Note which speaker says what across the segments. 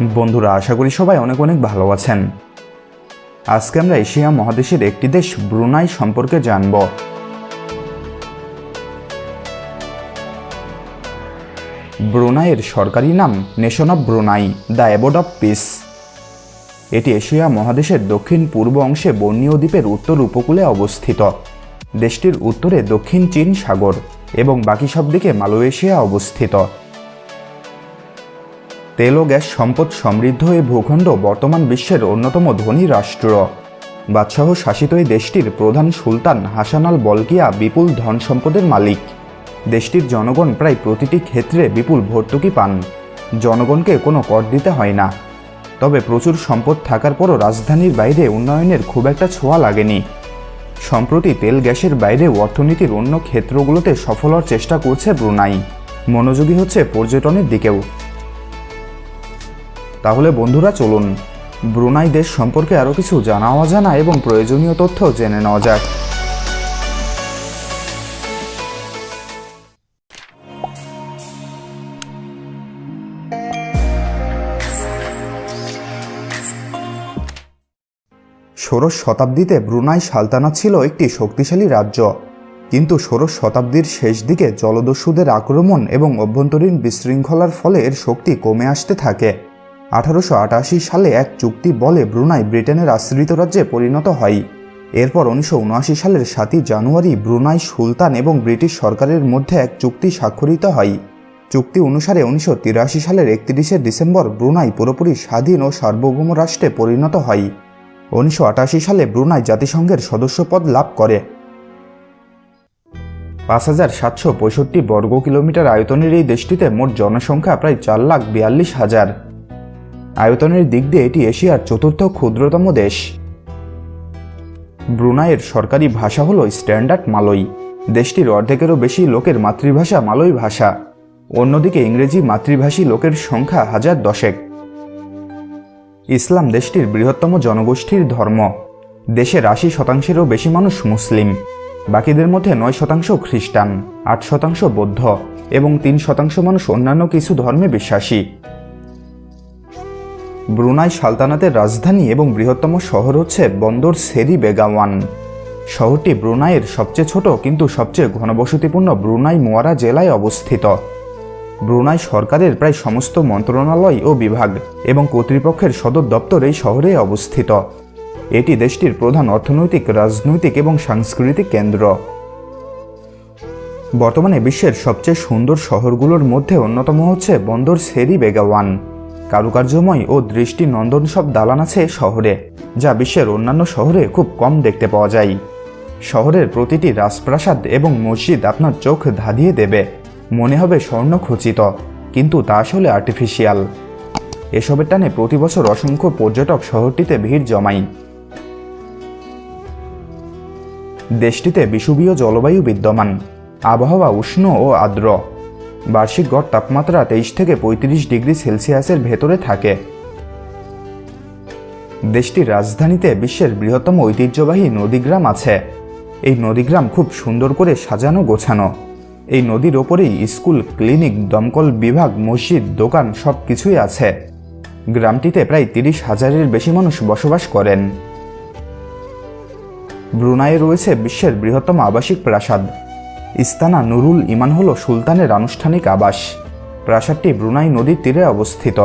Speaker 1: বন্ধুরা, আশা করি সবাই অনেক অনেক ভালো আছেন। আজকে আমরা এশিয়া মহাদেশের একটি দেশ, ব্রুনাই সম্পর্কে জানব। ব্রুনাইয়ের সরকারি নাম nation of Brunei the abode of peace এটি এশিয়া মহাদেশের দক্ষিণ পূর্ব অংশে বর্ণীয় দ্বীপের উত্তর উপকূলে অবস্থিত। দেশটির উত্তরে দক্ষিণ চীন সাগর এবং বাকি সব দিকে মালয়েশিয়া অবস্থিত। তেল ও গ্যাস সম্পদ সমৃদ্ধ এই ভূখণ্ড বর্তমান বিশ্বের অন্যতম ধনী রাষ্ট্র। বাদশাহ শাসিত এই দেশটির প্রধান সুলতান হাসান আল বলকিয়া বিপুল ধন সম্পদের মালিক। দেশটির জনগণ প্রায় প্রতিটি ক্ষেত্রে বিপুল ভর্তুকি পান। জনগণকে কোনো কর দিতে হয় না। তবে প্রচুর সম্পদ থাকার পরও রাজধানীর বাইরে উন্নয়নের খুব একটা ছোঁয়া লাগেনি। সম্প্রতি তেল গ্যাসের বাইরে অর্থনীতির অন্য ক্ষেত্রগুলোতে সফল হওয়ার চেষ্টা করছে ব্রুনাই। মনোযোগী হচ্ছে পর্যটনের দিকেও। তাহলে বন্ধুরা চলুন ব্রুনাই দেশ সম্পর্কে আরও কিছু জানা অজানা এবং প্রয়োজনীয় তথ্য জেনে নেওয়া যাক। ষোড়শ শতাব্দীতে ব্রুনাই সালতানাত ছিল একটি শক্তিশালী রাজ্য। কিন্তু ষোড়শ শতাব্দীর শেষ দিকে জলদস্যুদের আক্রমণ এবং অভ্যন্তরীণ বিশৃঙ্খলার ফলে এর শক্তি কমে আসতে থাকে। আঠারোশো আটাশি সালে এক চুক্তি বলে ব্রুনাই ব্রিটেনের আশ্রিত রাজ্যে পরিণত হয়। এরপর উনিশশো উনআশি সালের সাতই জানুয়ারি ব্রুনাই সুলতান এবং ব্রিটিশ সরকারের মধ্যে এক চুক্তি স্বাক্ষরিত হয়। চুক্তি অনুসারে উনিশশো তিরাশি সালের একত্রিশে ডিসেম্বর ব্রুনাই পুরোপুরি স্বাধীন ও সার্বভৌম রাষ্ট্রে পরিণত হয়। উনিশশো আটাশি সালে ব্রুনাই জাতিসংঘের সদস্যপদ লাভ করে। পাঁচ হাজার সাতশো পঁয়ষট্টি বর্গ কিলোমিটার আয়তনের এই দেশটিতে মোট জনসংখ্যা প্রায় চার লাখ বিয়াল্লিশ হাজার। আয়তনের দিক দিয়ে এটি এশিয়ার চতুর্থ ক্ষুদ্রতম দেশ। ব্রুনাইয়ের সরকারি ভাষা হল স্ট্যান্ডার্ড মালয়। দেশটির অর্ধেকেরও বেশি লোকের মাতৃভাষা মালয় ভাষা। অন্যদিকে ইংরেজি মাতৃভাষী লোকের সংখ্যা হাজার দশেক। ইসলাম দেশটির বৃহত্তম জনগোষ্ঠীর ধর্ম। দেশের আশি শতাংশেরও বেশি মানুষ মুসলিম। বাকিদের মধ্যে নয় শতাংশ খ্রিস্টান, আট শতাংশ বৌদ্ধ এবং তিন শতাংশ মানুষ অন্যান্য কিছু ধর্মে বিশ্বাসী। ব্রুনাই সালতানাতের রাজধানী এবং বৃহত্তম শহর হচ্ছে বন্দর সেরি বেগাওয়ান। শহরটি ব্রুনাইয়ের সবচেয়ে ছোট কিন্তু সবচেয়ে ঘনবসতিপূর্ণ ব্রুনাই মোয়ারা জেলায় অবস্থিত। ব্রুনাই সরকারের প্রায় সমস্ত মন্ত্রণালয় ও বিভাগ এবং কর্তৃপক্ষের সদর দপ্তর এই শহরে অবস্থিত। এটি দেশটির প্রধান অর্থনৈতিক, রাজনৈতিক এবং সাংস্কৃতিক কেন্দ্র। বর্তমানে বিশ্বের সবচেয়ে সুন্দর শহরগুলোর মধ্যে অন্যতম হচ্ছে বন্দর সেরি বেগাওয়ান। কারুকার্যময় ও দৃষ্টি নন্দন সব দালান আছে শহরে, যা বিশ্বের অন্যান্য শহরে খুব কম দেখতে পাওয়া যায়। শহরের প্রতিটি রাজপ্রাসাদ এবং মসজিদ আপনার চোখ ধাঁধিয়ে দেবে। মনে হবে স্বর্ণ খচিত, কিন্তু তা আসলে আর্টিফিশিয়াল এসবের টানে প্রতি বছর অসংখ্য পর্যটক শহরটিতে ভিড় জমায়। দেশটিতে বিষুবীয় জলবায়ু বিদ্যমান। আবহাওয়া উষ্ণ ও আর্দ্র। বার্ষিক গড় তাপমাত্রা তেইশ থেকে পঁয়ত্রিশ ডিগ্রি সেলসিয়াসের ভেতরে থাকে। দেশটির রাজধানীতে বিশ্বের বৃহত্তম ঐতিহ্যবাহী নদীগ্রাম আছে। এই নদীগ্রাম খুব সুন্দর করে সাজানো গোছানো। এই নদীর ওপরেই স্কুল, ক্লিনিক, দমকল বিভাগ, মসজিদ, দোকান সব কিছুই আছে। গ্রামটিতে প্রায় তিরিশ হাজারের বেশি মানুষ বসবাস করেন। ব্রুনাইয়ে রয়েছে বিশ্বের বৃহত্তম আবাসিক প্রাসাদ। ইস্তানা নুরুল ইমান হল সুলতানের আনুষ্ঠানিক আবাস। প্রাসাদটি ব্রুনাই নদীর তীরে অবস্থিত।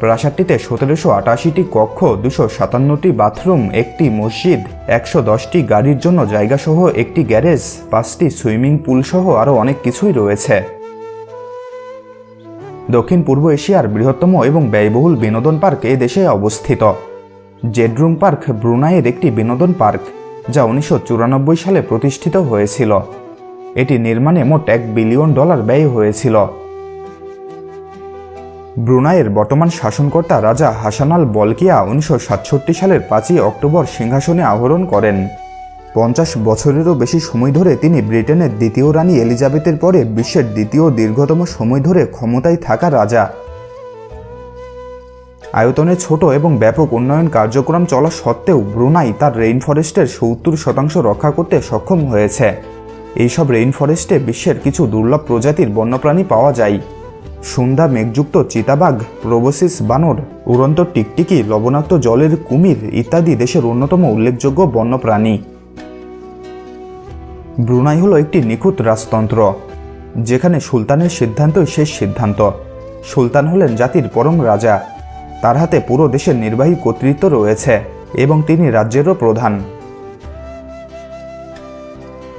Speaker 1: প্রাসাদটিতে সতেরোশো আটাশিটি কক্ষ, দুশো সাতান্নটি বাথরুম, একটি মসজিদ, একশো দশটি গাড়ির জন্য জায়গাসহ একটি গ্যারেজ, পাঁচটি সুইমিং পুল সহ আরও অনেক কিছুই রয়েছে। দক্ষিণ পূর্ব এশিয়ার বৃহত্তম এবং ব্যয়বহুল বিনোদন পার্ক এ দেশে অবস্থিত। জেডরুম পার্ক ব্রুনাইয়ের একটি বিনোদন পার্ক, যা উনিশশো চুরানব্বই সালে প্রতিষ্ঠিত হয়েছিল। এটি নির্মাণে মোট এক বিলিয়ন ডলার ব্যয় হয়েছিল। ব্রুনাইয়ের বর্তমান শাসনকর্তা রাজা হাসান আল বলকিয়া উনিশশো সাতষট্টি সালের পাঁচই অক্টোবর সিংহাসনে আহরণ করেন। পঞ্চাশ বছরেরও বেশি সময় ধরে তিনি ব্রিটেনের দ্বিতীয় রানী এলিজাবেথের পরে বিশ্বের দ্বিতীয় দীর্ঘতম সময় ধরে ক্ষমতায় থাকা রাজা। আয়তনে ছোট এবং ব্যাপক উন্নয়ন কার্যক্রম চলা সত্ত্বেও ব্রুনাই তার রেইন ফরেস্টের সত্তর শতাংশ রক্ষা করতে সক্ষম হয়েছে। এইসব রেইন ফরেস্টে বিশ্বের কিছু দুর্লভ প্রজাতির বন্যপ্রাণী পাওয়া যায়। সন্ধ্যা মেঘযুক্ত চিতাবাঘ প্রোবোসিস বানর, উড়ন্ত টিকটিকি, লবণাক্ত জলের কুমির ইত্যাদি দেশের অন্যতম উল্লেখযোগ্য বন্যপ্রাণী। ব্রুনাই হলো একটি নিখুঁত রাজতন্ত্র, যেখানে সুলতানের সিদ্ধান্তই শেষ সিদ্ধান্ত। সুলতান হলেন জাতির পরম রাজা। তার হাতে পুরো দেশের নির্বাহী কর্তৃত্ব রয়েছে এবং তিনি রাজ্যেরও প্রধান।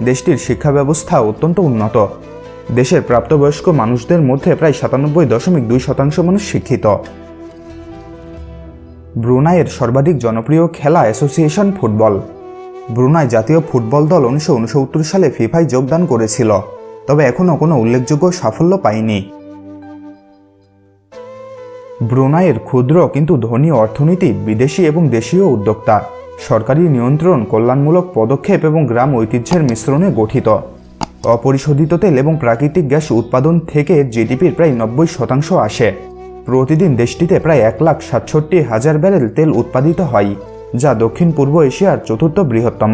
Speaker 1: দেশটির শিক্ষা ব্যবস্থা অত্যন্ত উন্নত। দেশের প্রাপ্তবয়স্ক মানুষদের মধ্যে প্রায় সাতানব্বই দশমিক দুই শতাংশ মানুষ শিক্ষিত। ব্রুনাইয়ের সর্বাধিক জনপ্রিয় খেলা অ্যাসোসিয়েশন ফুটবল। ব্রুনাই জাতীয় ফুটবল দল উনিশশো উনসত্তর সালে ফিফায় যোগদান করেছিল, তবে এখনও কোনো উল্লেখযোগ্য সাফল্য পায়নি। ব্রুনাইয়ের ক্ষুদ্র কিন্তু ধনী অর্থনীতি, বিদেশি এবং দেশীয় উদ্যোক্তা। সরকারি নিয়ন্ত্রণ, কল্যাণমূলক পদক্ষেপ এবং গ্রাম ঐতিহ্যের মিশ্রণে গঠিত। অপরিশোধিত তেল এবং প্রাকৃতিক গ্যাস উৎপাদন থেকে জিডিপির প্রায় নব্বই শতাংশ আসে। প্রতিদিন দেশটিতে প্রায় এক লাখ সাতষট্টি হাজার ব্যারেল তেল উৎপাদিত হয়, যা দক্ষিণ পূর্ব এশিয়ার চতুর্থ বৃহত্তম।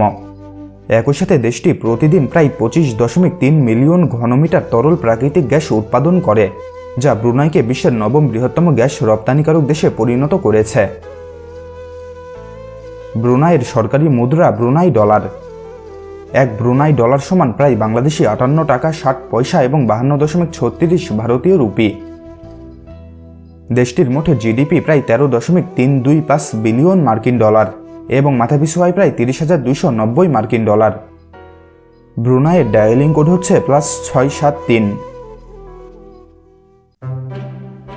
Speaker 1: একই সাথে দেশটি প্রতিদিন প্রায় পঁচিশ দশমিক তিন মিলিয়ন ঘনমিটার তরল প্রাকৃতিক গ্যাস উৎপাদন করে, যা ব্রুনাইকে বিশ্বের নবম বৃহত্তম গ্যাস রপ্তানিকারক দেশে পরিণত করেছে। ব্রুনাইয়ের সরকারি মুদ্রা ব্রুনাই ডলার। এক ব্রুনাই ডলার সমান প্রায় বাংলাদেশি আটান্ন টাকা ষাট পয়সা এবং বাহান্ন দশমিক ছত্রিশ ভারতীয় রুপি। দেশটির মোট জিডিপি প্রায় তেরো দশমিক তিন দুই পাঁচ বিলিয়ন মার্কিন ডলার এবং মাথাপিছু আয় প্রায় তিরিশ হাজার দুইশো নব্বই মার্কিন ডলার। ব্রুনাইয়ের ডায়ালিং কোড হচ্ছে প্লাস ছয় সাত তিন।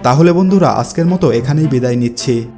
Speaker 2: তাহলে বন্ধুরা, আজকের মতো এখানেই বিদায় নিচ্ছি।